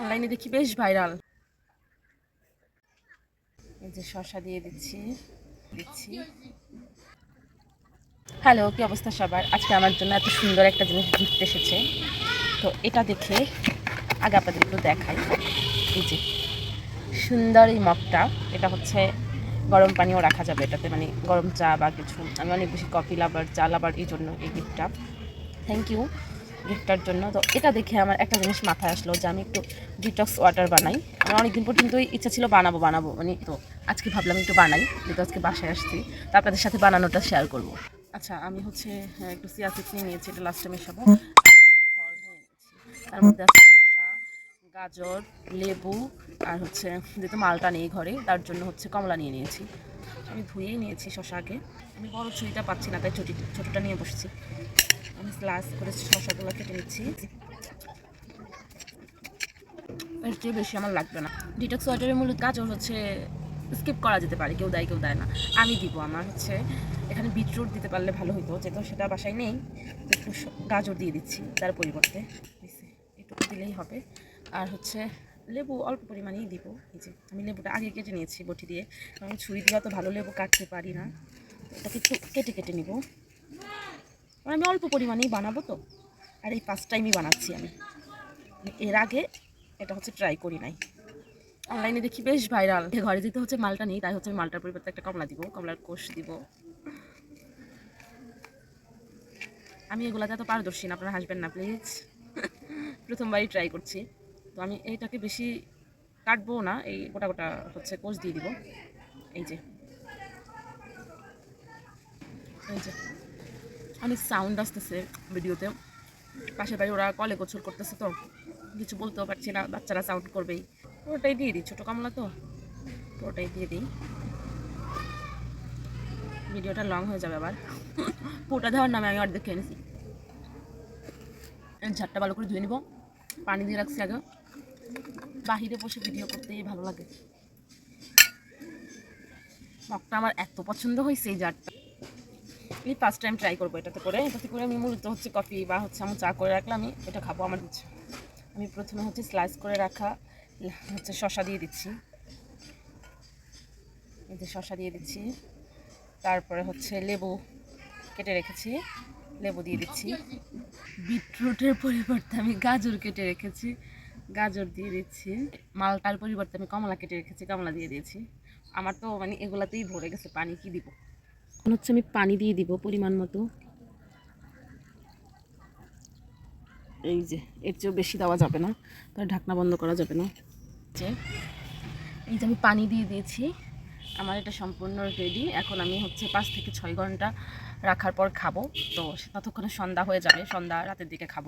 অনলাইনে দেখি বেশ ভাইরাল এই যে শশা দিয়ে দিচ্ছি দিচ্ছি। হ্যালো কি অবস্থা সবার? আজকে আমার জন্য এত সুন্দর একটা জিনিস ঘুরতে এসেছে। তো এটা দেখে আগে আপনাদের একটু দেখাই। এই যে সুন্দর এই মগটা, এটা হচ্ছে গরম পানিও রাখা যাবে এটাতে মানে গরম চা বা কিছু, আমি অনেক বেশি কফি লাভার চা লাভার এই জন্য এই গিফটটা থ্যাংক ইউ গিফটটার জন্য। তো এটা দেখে আমার একটা জিনিস মাথায় আসলো যে আমি একটু ডিটক্স ওয়াটার বানাই। আমার অনেকদিন কিন্তু ইচ্ছা ছিল বানাবো বানাবো। মানে তো আজকে ভাবলাম একটু বানাই যেহেতু আজকে বাসায় আসছি। তো আপনাদের সাথে বানানোটা শেয়ার করব। আচ্ছা আমি হচ্ছে হ্যাঁ, একটু সিয়াসিড নিয়ে নিয়েছি এটা লাস্ট টাইমের নিয়েছি। তার মধ্যে আছে গাজর, লেবু আর হচ্ছে যেহেতু মালটা নেই ঘরে, তার জন্য হচ্ছে কমলা নিয়ে নিয়েছি। আমি ধুয়েই নিয়েছি আগে আমি বড় ছুরিটা পাচ্ছি না, তাই ছোটি, ছোটোটা নিয়ে বসেছি। আমি স্লাস করে শসাগুলো কেটে নিচ্ছি। এর চেয়ে বেশি আমার লাগবে না। ডিটক্স ওয়াটারের মূল গাজর হচ্ছে স্কিপ করা যেতে পারে, কেউ দেয় কেউ দেয় না। আমি দিব, আমার হচ্ছে এখানে বিটরুট দিতে পারলে ভালো হতো যেহেতু সেটা বাসায় নেই। একটু গাজর দিয়ে দিচ্ছি, তার পরিবর্তে। একটু দিলেই হবে। আর হচ্ছে লেবু অল্প পরিমাণেই দিব। এই যে, আমি লেবুটা আগে কেটে নিয়েছি বটি দিয়ে। কারণ ছুরি দিয়ে তো ভালো লেবু কাটতে পারি না। এটাকে একটু কেটে কেটে নিব। কারণ আমি অল্প পরিমাণেই বানাবো তো। আর এই ফার্স্ট টাইমই বানাচ্ছি আমি। মানে এর আগে এটা হচ্ছে ট্রাই করি নাই। অনলাইনে দেখি বেশ ভাইরাল ঘরে যেতে হচ্ছে মালটা নেই, তাই হচ্ছে আমি মালটার পরিবর্তে একটা কমলা দিব, কমলার কোষ দিব। আমি এগুলাতে এত পারদর্শী না, আপনারা হাসবেন না প্লিজ প্রথমবারই ট্রাই করছি। তো আমি এইটাকে বেশি কাটবো না, এই গোটা গোটা হচ্ছে কোষ দিয়ে দিব। এই যে। এই যে। অনেক সাউন্ড আসতেছে ভিডিওতে। পাশের বাড়ি ওরা কলে গোছল করতেছে তো। কিছু বলতেও পারছি না, বাচ্চারা সাউন্ড করবেই। পুরোটাই দিয়ে দিই, ছোটো কামলা তো। পুরোটাই দিয়ে দিই। ভিডিওটা লং হয়ে যাবে আবার। পুরোটা দেওয়ার নামে আমি অর্ধেক খেয়ে নিছি। ঝাড়টা ভালো করে ধুয়ে নিব। পানি দিয়ে রাখছি আগে। বাহিরে বসে ভিডিও করতেই ভালো লাগে। মগটা আমার এত পছন্দ হয়েছে এই জারটা। এই ফার্স্ট টাইম ট্রাই করব এটাতে করে। এটাতে করে আমি মূলত হচ্ছে কফি বা হচ্ছে আমি চা করে রাখলে আমি এটা খাব আমার ইচ্ছে। আমি প্রথমে হচ্ছে স্লাইস করে রাখা হচ্ছে শশা দিয়ে দিচ্ছি। যে শশা দিয়ে দিচ্ছি। তারপরে হচ্ছে লেবু কেটে রেখেছি। লেবু দিয়ে দিচ্ছি। বিটরুটের পরিবর্তে আমি গাজর কেটে রেখেছি। গাজর দিয়ে দিচ্ছি। মালটার পরিবর্তে আমি কমলা কেটে রেখেছি, কমলা দিয়ে দিয়েছি। আমার তো মানে এগুলাতেই ভরে গেছে, পানি কি দিব? এখন হচ্ছে আমি পানি দিয়ে দিব পরিমাণ মতো। এই যে, এর চেয়েও বেশি দেওয়া যাবে না, তার ঢাকনা বন্ধ করা যাবে না। এই যে আমি পানি দিয়ে দিয়েছি, আমার এটা সম্পূর্ণ রেডি এখন আমি হচ্ছে পাঁচ থেকে ছয় ঘণ্টা রাখার পর খাব। তো ততক্ষণে সন্ধ্যা হয়ে যাবে, সন্ধ্যা রাতের দিকে খাব।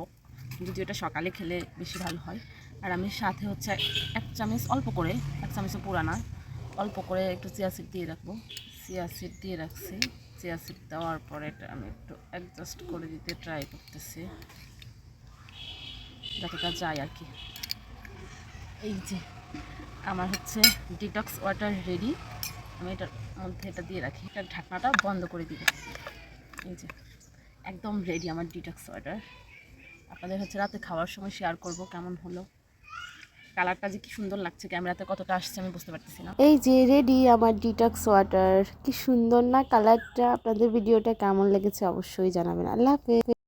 যদি এটা সকালে খেলে বেশি ভালো হয়। আর আমি সাথে হচ্ছে এক চামচ অল্প করে, এক চামচও পুরানা, অল্প করে একটু চিয়া সিড দিয়ে রাখব। চিয়া সিড দিয়ে রাখছি। চিয়া সিড দেওয়ার পরে এটা আমি একটু অ্যাডজাস্ট করে দিতে ট্রাই করতেছি। যতটা যায় আর কি। এই যে, আমার হচ্ছে ডিটক্স ওয়াটার রেডি আমি এটার মধ্যে এটা দিয়ে রাখি। এটার ঢাকনাটা বন্ধ করে দিব। এই যে, একদম রেডি আমার ডিটক্স ওয়াটার আপনাদের হচ্ছে রাতে খাওয়ার সময় শেয়ার করব কেমন হলো। কালারটা যে কি সুন্দর লাগছে ক্যামেরাতে কতটা আসছে আমি বুঝতে পারতেছি না। এই যে রেডি আমার ডিটক্স ওয়াটার কি সুন্দর না কালারটা আপনাদের ভিডিওটা কেমন লেগেছে অবশ্যই জানাবেন। আল্লাহ হাফেজ।